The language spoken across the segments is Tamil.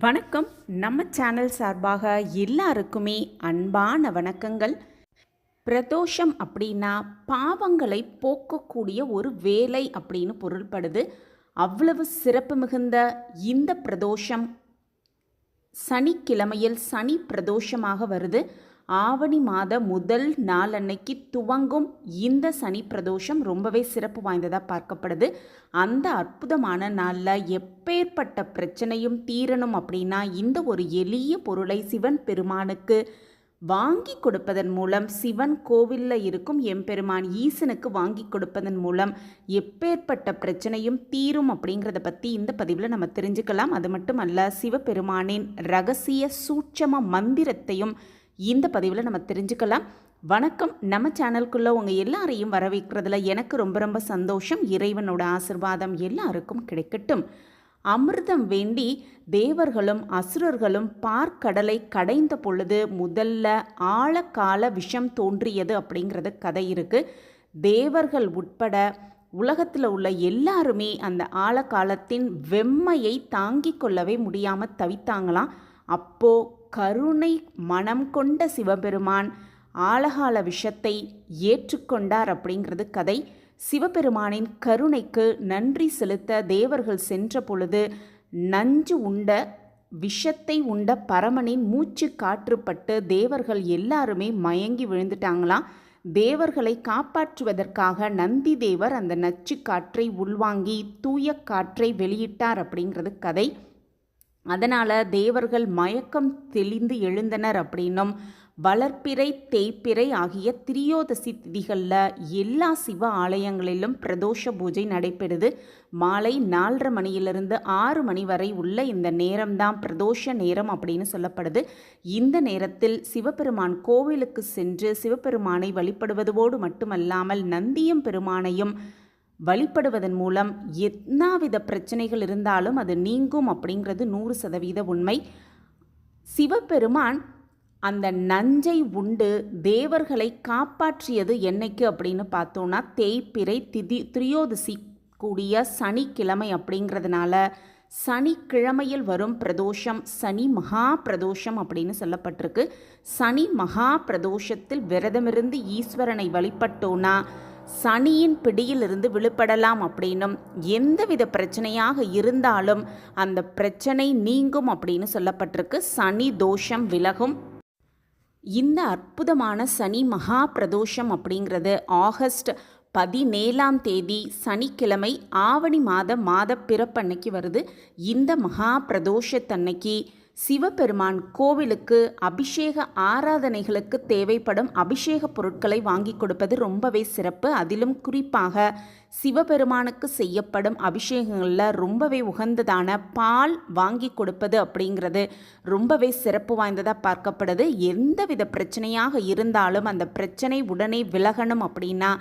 வணக்கம். நம்ம சேனல் சார்பாக எல்லாருக்குமே அன்பான வணக்கங்கள். பிரதோஷம் அப்படின்னா பாவங்களை போக்கக்கூடிய ஒரு வேலை அப்படின்னு பொருள்படுது. அவ்வளவு சிறப்பு மிகுந்த இந்த பிரதோஷம் சனிக்கிழமையில் சனி பிரதோஷமாக வருது. ஆவணி மாத முதல் நாள் அன்னைக்கு துவங்கும் இந்த சனி பிரதோஷம் ரொம்பவே சிறப்பு வாய்ந்ததாக பார்க்கப்படுது. அந்த அற்புதமான நாளில் எப்பேற்பட்ட பிரச்சனையும் தீரணும் அப்படின்னா இந்த ஒரு எளிய பொருளை சிவன் பெருமானுக்கு வாங்கி கொடுப்பதன் மூலம் சிவன் கோவிலில் இருக்கும் எம்பெருமான் ஈசனுக்கு வாங்கி கொடுப்பதன் மூலம் எப்பேற்பட்ட பிரச்சனையும் தீரும் அப்படிங்கிறத பற்றி இந்த பதிவில் நம்ம தெரிஞ்சுக்கலாம். அது மட்டும் அல்ல சிவபெருமானின் ரகசிய சூட்சம மந்திரத்தையும் இந்த பதிவில் நம்ம தெரிஞ்சுக்கலாம். வணக்கம். நம்ம சேனலுக்குள்ளே உங்கள் எல்லாரையும் வரவேற்கிறதுல எனக்கு ரொம்ப ரொம்ப சந்தோஷம். இறைவனோட ஆசிர்வாதம் எல்லாருக்கும் கிடைக்கட்டும். அமிர்தம் வேண்டி தேவர்களும் அசுரர்களும் பார்க்கடலை கடைந்த பொழுது முதல்ல ஆழக்கால விஷம் தோன்றியது அப்படிங்கிறது கதை இருக்குது தேவர்கள் உட்பட உலகத்தில் உள்ள எல்லாருமே அந்த ஆழக்காலத்தின் வெம்மையை தாங்கிக் கொள்ளவே முடியாமல் தவித்தாங்களாம். அப்போது கருணை மனம் கொண்ட சிவபெருமான் ஆழகால விஷத்தை ஏற்றுக்கொண்டார் அப்படிங்கிறது கதை. சிவபெருமானின் கருணைக்கு நன்றி செலுத்த தேவர்கள் சென்ற பொழுது நஞ்சு உண்ட விஷத்தை உண்ட பரமனின் மூச்சு காற்றுப்பட்டு தேவர்கள் எல்லாருமே மயங்கி விழுந்துட்டாங்களாம். தேவர்களை காப்பாற்றுவதற்காக நந்தி தேவர் அந்த நச்சு காற்றை உள்வாங்கி தூய காற்றை வெளியிட்டார் அப்படிங்கிறது கதை. அதனால் தேவர்கள் மயக்கம் தெளிந்து எழுந்தனர் அப்படின்னும் வளர்ப்பிறை தேய்ப்பிறை ஆகிய திரியோதசி திதிகளில் எல்லா சிவ ஆலயங்களிலும் பிரதோஷ பூஜை நடைபெறுது. மாலை நாலரை மணியிலிருந்து ஆறு மணி வரை உள்ள இந்த நேரம்தான் பிரதோஷ நேரம் அப்படின்னு சொல்லப்படுது. இந்த நேரத்தில் சிவபெருமான் கோவிலுக்கு சென்று சிவபெருமானை வழிபடுவதோடு மட்டுமல்லாமல் நந்தியம் பெருமானையும் வழிபடுவதன் மூலம் என்னாவித பிரச்சனைகள் இருந்தாலும் அது நீங்கும் அப்படிங்கிறது நூறு சதவீத உண்மை. சிவபெருமான் அந்த நஞ்சை உண்டு தேவர்களை காப்பாற்றியது என்னைக்கு அப்படின்னு பார்த்தோன்னா தேய்பிறை திதி திரியோதசி கூடிய சனிக்கிழமை அப்படிங்கிறதுனால சனிக்கிழமையில் வரும் பிரதோஷம் சனி மகா பிரதோஷம் அப்படின்னு சொல்லப்பட்டிருக்கு. சனி மகா பிரதோஷத்தில் விரதமிருந்து ஈஸ்வரனை வழிபட்டோன்னா சனியின் பிடியிலிருந்து விழுப்படலாம் அப்படின்னும் எந்தவித பிரச்சனையாக இருந்தாலும் அந்த பிரச்சனை நீங்கும் அப்படின்னு சொல்லப்பட்டிருக்கு. சனி தோஷம் விலகும். இந்த அற்புதமான சனி மகா பிரதோஷம் அப்படிங்கிறது ஆகஸ்ட் பதினேழாம் தேதி சனிக்கிழமை ஆவணி மாத மாத பிறப்பன்னைக்கு வருது. இந்த மகா பிரதோஷத்தன்னைக்கு சிவபெருமான் கோவிலுக்கு அபிஷேக ஆராதனைகளுக்கு தேவைப்படும் அபிஷேக பொருட்களை வாங்கி கொடுப்பது ரொம்பவே சிறப்பு. அதிலும் குறிப்பாக சிவபெருமானுக்கு செய்யப்படும் அபிஷேகங்களில் ரொம்பவே உகந்ததான பால் வாங்கி கொடுப்பது அப்படிங்கிறது ரொம்பவே சிறப்பு வாய்ந்ததாக பார்க்கப்படுது. எந்தவித பிரச்சனையாக இருந்தாலும் அந்த பிரச்சனை உடனே விலகணும் அப்படின்னா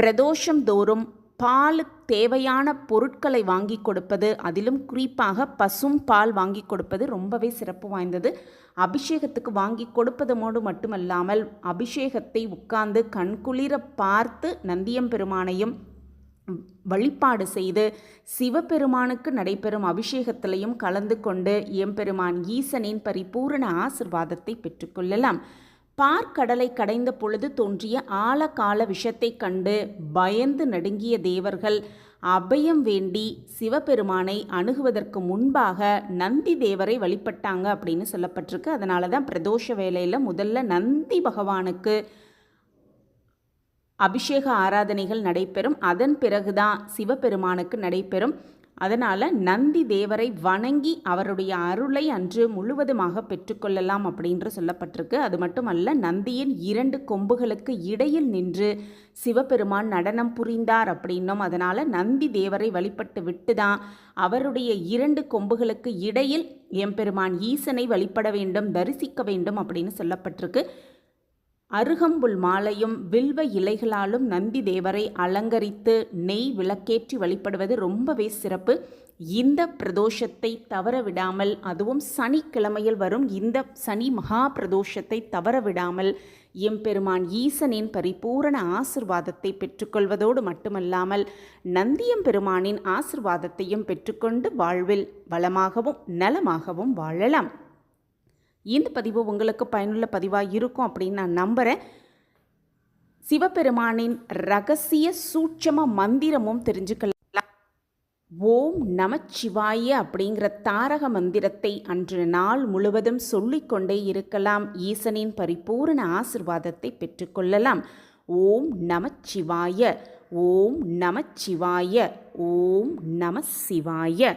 பிரதோஷம் தோறும் பாலுக்கு தேவையான பொருட்களை வாங்கி கொடுப்பது அதிலும் குறிப்பாக பசும் பால் வாங்கி கொடுப்பது ரொம்பவே சிறப்பு வாய்ந்தது. அபிஷேகத்துக்கு வாங்கி கொடுப்பதோடு மட்டுமல்லாமல் அபிஷேகத்தை உட்கார்ந்து கண்குளிர பார்த்து நந்தியம் பெருமானையும் வழிபாடு செய்து சிவபெருமானுக்கு நடைபெறும் அபிஷேகத்திலையும் கலந்து கொண்டு எம்பெருமான் ஈசனின் பரிபூரண ஆசிர்வாதத்தை பெற்றுக்கொள்ளலாம் பார்க்கடலை கடைந்த பொழுது தோன்றிய ஆழகால விஷத்தை கண்டு பயந்து நடுங்கிய தேவர்கள் அபயம் வேண்டி சிவபெருமானை அணுகுவதற்கு முன்பாக நந்தி தேவரை வழிபட்டாங்க அப்படின்னு சொல்லப்பட்டிருக்கு. அதனால தான் பிரதோஷ வேலையில் முதல்ல நந்தி பகவானுக்கு அபிஷேக ஆராதனைகள் நடைபெறும். அதன் பிறகுதான் சிவபெருமானுக்கு நடைபெறும். அதனால் நந்தி தேவரை வணங்கி அவருடைய அருளை அன்று முழுவதுமாக பெற்றுக்கொள்ளலாம் அப்படின்று சொல்லப்பட்டிருக்கு. அது மட்டுமல்ல நந்தியின் இரண்டு கொம்புகளுக்கு இடையில் நின்று சிவபெருமான் நடனம் புரிந்தார் அப்படின்னும் அதனால் நந்தி தேவரை வழிபட்டு விட்டு தான் அவருடைய இரண்டு கொம்புகளுக்கு இடையில் எம்பெருமான் ஈசனை வழிபட வேண்டும் தரிசிக்க வேண்டும் அப்படின்னு சொல்லப்பட்டிருக்கு. அருகம்புல் மாலையும் வில்வ இலைகளாலும் நந்தி தேவரை அலங்கரித்து நெய் விளக்கேற்றி வழிபடுவது ரொம்பவே சிறப்பு. இந்த பிரதோஷத்தை தவற விடாமல் அதுவும் சனிக்கிழமையில் வரும் இந்த சனி மகா பிரதோஷத்தை தவற விடாமல் எம்பெருமான் ஈசனின் பரிபூரண ஆசிர்வாதத்தை பெற்றுக்கொள்வதோடு மட்டுமல்லாமல் நந்தியம் பெருமானின் ஆசிர்வாதத்தையும் பெற்றுக்கொண்டு வாழ்வில் வளமாகவும் நலமாகவும் வாழலாம். இந்த பதிவு உங்களுக்கு பயனுள்ள பதிவாக இருக்கும் அப்படின்னு நான் நம்புகிறேன் சிவபெருமானின் ரகசிய சூட்சம மந்திரமும் தெரிஞ்சுக்கலாம். ஓம் நமச்சிவாய அப்படிங்கிற தாரக மந்திரத்தை அன்று நாள் முழுவதும் சொல்லிக்கொண்டே இருக்கலாம். ஈசனின் பரிபூரண ஆசிர்வாதத்தை பெற்றுக்கொள்ளலாம். ஓம் நமச்சிவாய ஓம் நமச்சிவாய ஓம் நம சிவாய.